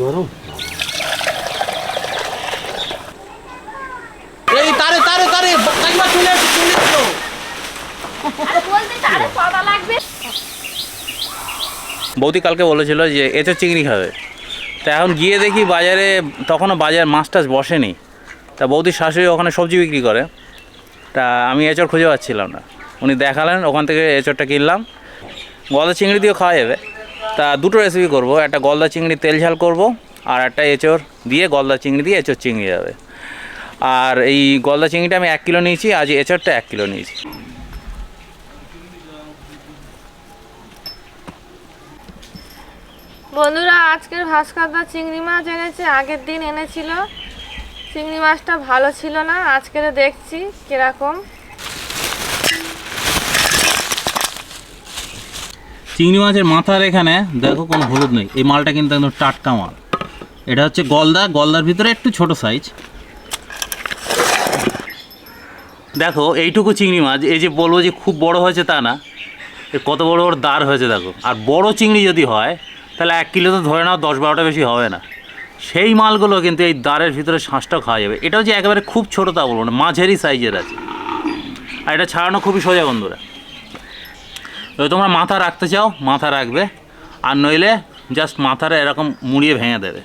গরম। এই তারে তারে তারে কাকিমা চলে এসে চলে এসো। বলতে তারে কটা লাগবে বৌদি কালকে বলেছিল যে এঁচো চিংড়ি খাবে। তা এখন গিয়ে দেখি বাজারে তখনও বাজার মাছ টাছ বসেনি। তা বৌদির শাশুড়ি ওখানে সবজি বিক্রি করে। তা আমি এঁচড় খুঁজে পাচ্ছিলাম না। উনি দেখালেন ওখান থেকে এঁচড়টা কিনলাম। গলদা চিংড়ি দিয়েও খাওয়া যাবে। তা দুটো রেসিপি করব। একটা গলদা চিংড়ি তেল ঝাল করব আর একটা এঁচড় দিয়ে গলদা চিংড়ি দিয়ে এঁচোর চিংড়ি যাবে। আর এই গলদা চিংড়িটা আমি এক কিলো নিয়েছি, আজ এঁচড়টা এক কিলো নিয়েছি। বন্ধুরা, আজকের ভাস্করদা চিংড়ি মাছ এনেছে, আগের দিন এনেছিল। চিংড়ি মাছটা ভালো ছিল না, আজকের দেখছি কীরকম। চিংড়ি মাছের মাথার এখানে দেখো কোনো হলুদ নেই। এই মালটা কিন্তু একদম টাটকা মাল। এটা হচ্ছে গলদা। গলদার ভিতরে একটু ছোট সাইজ দেখো, এইটুকু চিংড়ি মাছ। এই যে বলব যে খুব বড় হয়েছে তা না কত বড় বড় দাঁড় হয়েছে দেখো। আর বড় চিংড়ি যদি হয়, তাহলে এক কিলো তো ধরে নাও, দশ বারোটা বেশি হবে না। সেই মালগুলো কিন্তু এই দাঁড়ের ভিতরে শ্বাসটা খাওয়া যাবে। এটাও যে একেবারে খুব ছোটো তা বলব না, মাঝারি সাইজের আছে। আর এটা ছাড়ানো খুবই সোজা বন্ধুরা। তো তোমরা মাথা রাখতে চাও, মাথা রাখবে। আর নইলে জাস্ট মাথাটা এরকম মুড়িয়ে ভেঙে দেবে।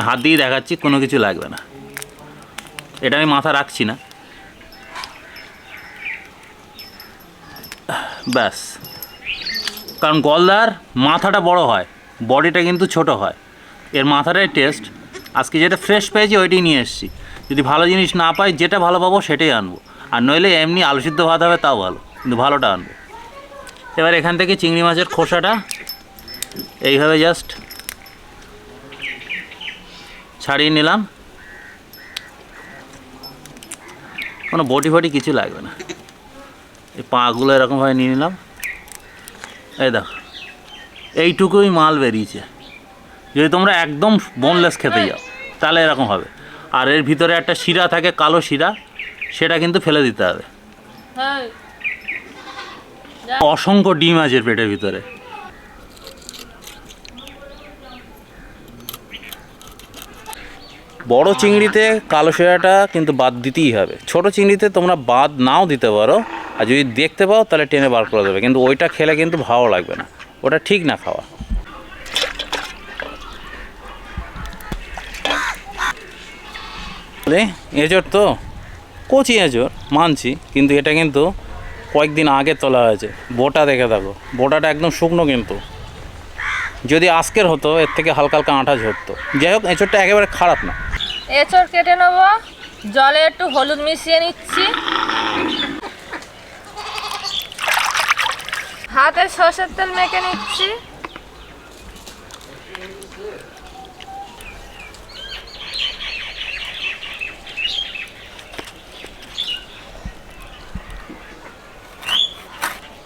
হাত দিয়ে দেখাচ্ছি, কোনো কিছু লাগবে না। এটা আমি মাথা রাখছি না। ব্যাস। কারণ গলদার মাথাটা বড় হয়, বডিটা কিন্তু ছোট হয়। এর মাথাটাই টেস্ট। আজকে যেটা ফ্রেশ পেয়েছি, ওইটাই নিয়ে এসেছি। যদি ভালো জিনিস না পাই, যেটা ভালো পাবো, সেটাই আনব। আর নইলে এমনি আলু সিদ্ধ ভাত হবে, তাও ভালো। কিন্তু ভালোটা আনব। এবার এখান থেকে চিংড়ি মাছের খোসাটা এইভাবে জাস্ট ছাড়িয়ে নিলাম। কোনো বটি ফটি কিছু লাগবে না। এই পাগুলো এরকমভাবে নিয়ে নিলাম। এই দেখো, এইটুকুই মাল বেরিয়েছে। যদি তোমরা একদম বোনলেস খেতে যাও, তাহলে এরকম হবে। আর এর ভিতরে একটা শিরা থাকে, কালো শিরা, সেটা কিন্তু ফেলে দিতে হবে। হ্যাঁ। অসংখ্য ডিম আছে পেটের ভিতরে। বড় চিংড়িতে কালো সেরাটা কিন্তু বাদ দিতেই হবে। ছোট চিংড়িতে তোমরা বাদ নাও দিতে পারো, আর যদি দেখতে পাও তাহলে টেনে বার করে দেবে, কিন্তু ওইটা খেলে কিন্তু ভালো লাগবে না। ওটা ঠিক না খাওয়া। এঁচড় তো? কচি এঁচড়, মানছি, কিন্তু এটা কিন্তু কয়েকদিন আগে তোলা হয়েছে। বোটা দেখে থাকো বোটাটা একদম শুকনো কিন্তু। যদি আজকের হতো, এর থেকে হালকা হালকা আঠা ঝরতো। যাই হোক, এঁচড়টা একেবারে খারাপ না। এঁচড় কেটে নেব। জলে একটু হলুদ মিশিয়ে নিচ্ছি। হাতে সর্ষের তেল মেখে নিচ্ছি।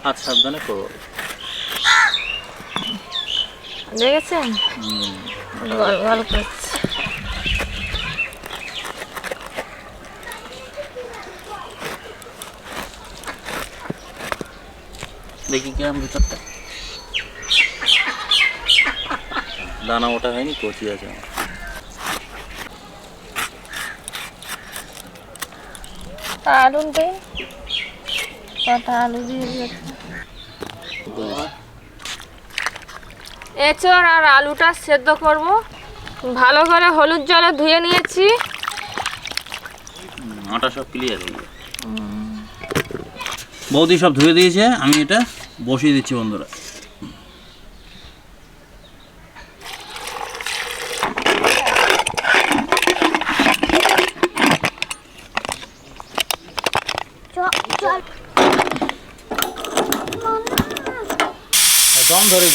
হাত সাবধানে করব দেখেছেন? গল গল করছে। দেখি কিরম ভিতরটা। দানা ওটা হয়নি কচি আছে আমার। আলু দিই কটা আলু দিয়ে এঁচড় আর আলুটা সেদ্ধ করব। ভালো করে হলুদ জলে ধুয়ে নিয়েছি। আটা সব ক্লিয়ার বৌদি সব ধুয়ে দিয়েছে, আমি এটা বসিয়ে দিচ্ছি বন্ধুরা। ধরে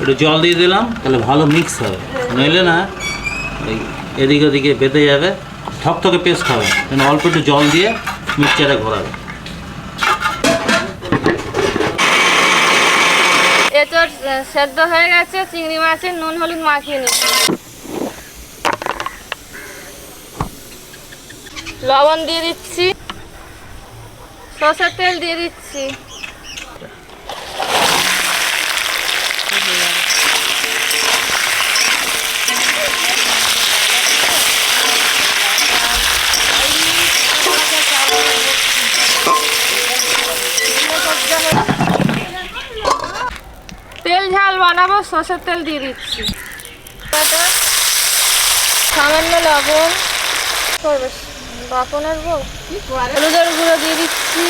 একটু জল দিয়ে দিলাম, তাহলে ভালো মিক্স হবে। নইলে না এদিকে ওদিকে বেঁধে যাবে ঠকঠকে পেস্ট হবে অল্প একটু জল দিয়ে মিক্সচারে ঘোরাবে। এঁচড় সেদ্ধ হয়ে গেছে, চিংড়ি মাছের নুন, হলুদ মাখিয়ে নিচ্ছি। লবণ দিয়ে দিচ্ছি। সর্ষের তেল দিয়ে দিচ্ছি। তেল ঝাল বানাবো সর্ষের তেল দিয়ে দিচ্ছি। সামান্য লবণ। করবে। বাপনের বউ? হলুদের গুঁড়ো দিয়ে দিচ্ছি।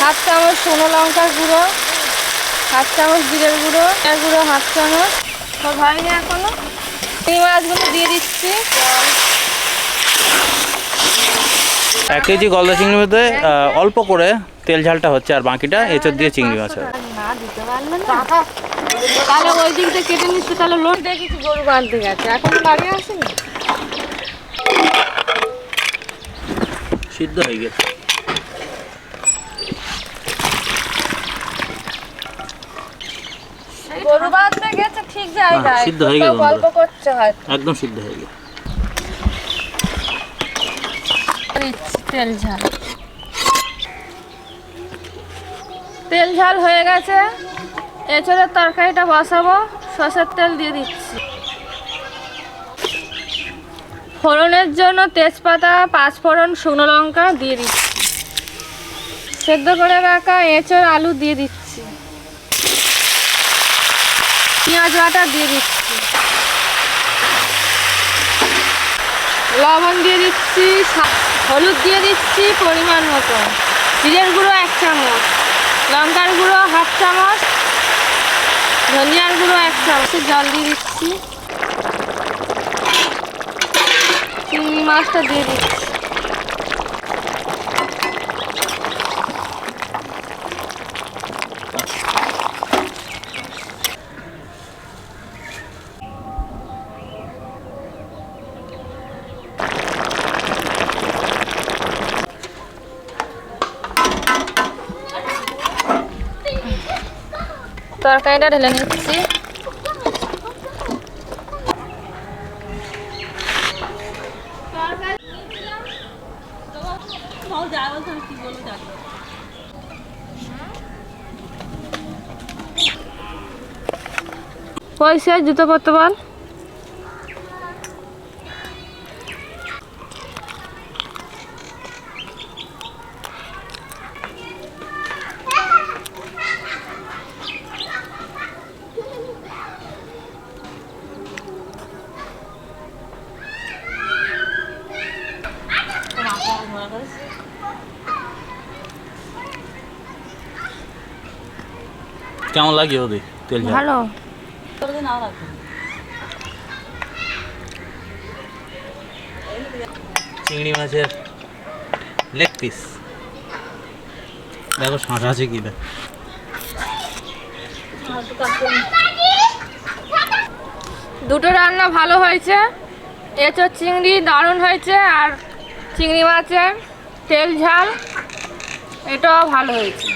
হাফ চামচ সোনো লঙ্কার গুঁড়ো হাফ চামচ জিরের গুঁড়ো এর গুঁড়ো হাফ চামচ। সব হয়নি এখনও। এই মাছগুলো দিয়ে দিচ্ছি। এক কেজি গলদা চিংড়ির মধ্যে অল্প করে তেল ঝালটা হচ্ছে আর বাকিটা এঁচড় দিয়ে চিংড়ি মাছ তাহলে ওই দিক কেটে নিচ্ছে তাহলে লোড দেখেছি গরু বাঁধতে গেছে। এখন বাড়ি আসেনি? সিদ্ধ হয়ে গেছে। গরু বাঁধতে গেছে ঠিক জায়গায়। হ্যাঁ, সিদ্ধ হয়ে গেছে গল্প করছে হয়তো। একদম সিদ্ধ হয়ে গেছে। তেল ঝাল। তেল ঝাল হয়ে গেছে। এছাড়া তরকারিটা বসাবো সর্ষের তেল দিয়ে দিচ্ছি। ফোড়নের জন্য তেজপাতা, পাঁচফোড়ন, শুকনো লঙ্কা দিয়ে দিচ্ছি। সেদ্ধ করে রাখা এঁচড়, আলু দিয়ে দিচ্ছি। পেঁয়াজ বাটা দিয়ে দিচ্ছি। লবণ দিয়ে দিচ্ছি হলুদ দিয়ে দিচ্ছি পরিমাণ মতো। জিরের গুঁড়ো এক চামচ, লঙ্কার গুঁড়ো হাফ চামচ, ধনিয়ার গুঁড়ো এক চামচ। জল দিয়ে দিচ্ছি চিংড়ি মাছটা দিয়ে দিচ্ছি। তরকারিটা ঢেলে নিচ্ছি। পয়সা জুতো পরতে বল? কেমন লাগে ওদের তেল ভালো। চিংড়ি মাছের লেগ পিস দেখো শাঁসা আছে কি দুটো রান্না ভালো হয়েছে। এঁচোর চিংড়ি দারুণ হয়েছে আর চিংড়ি মাছের তেল ঝাল এটাও ভালো হয়েছে।